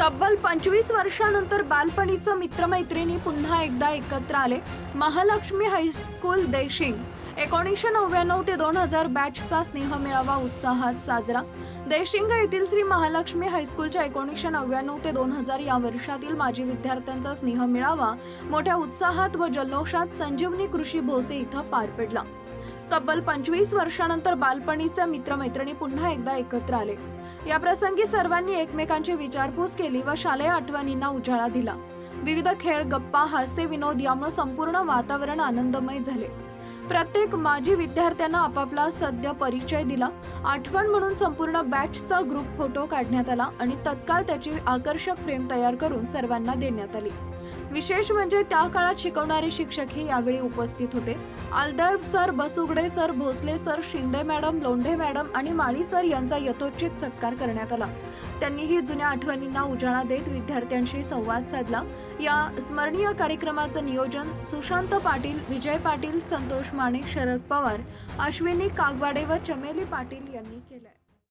तब्बल पंचवीस वर्षानंतर बालपणीचं मित्रमैत्रिणी पुन्हा एकदा एकत्र आले. Mahalakshmi high school Deshing. एकोणीसशे नव्याण्णव ते दोन हजार बॅचचा स्नेह मेळावा उत्साहात साजरा. देशिंग येथील श्री महालक्ष्मी हायस्कूलच्या एकोणीसशे नव्याण्णव ते दोन हजार या वर्षातील माजी विद्यार्थ्यांचा स्नेह मेळावा मोठ्या उत्साहात व जल्लोषात संजीवनी कृषी भोसे इथं पार पडला. तब्बल पंचवीस वर्षानंतर बालपणीचे मित्रमैत्रिणी पुन्हा एकदा एकत्र आले. या प्रसंगी सर्वांनी एकमेकांची विचारपूस केली व शालेय आठवणींना उजाळा दिला. विविध खेळ गप्पा हास्य विनोद यामुळे संपूर्ण वातावरण आनंदमय झाले. प्रत्येक माजी विद्यार्थ्यांना आपापला सद्य परिचय दिला. आठवण म्हणून संपूर्ण बॅचचा ग्रुप फोटो काढण्यात आला आणि तत्काळ त्याची आकर्षक फ्रेम तयार करून सर्वांना देण्यात आली. विशेष म्हणजे त्या काळात शिकवणारे शिक्षकही यावेळी उपस्थित होते. Aldar sir Basugade sir Bhosale sir Shinde madam Londhe madam आणि माळी सर यांचा यथोचित सत्कार करण्यात आला. त्यांनीही जुन्या आठवणींना उजाळा देत विद्यार्थ्यांशी संवाद साधला. या स्मरणीय कार्यक्रमाचं नियोजन सुशांत पाटील विजय पाटील संतोष माने शरद पवार अश्विनी कागवाडे व चमेली पाटील यांनी केलंय.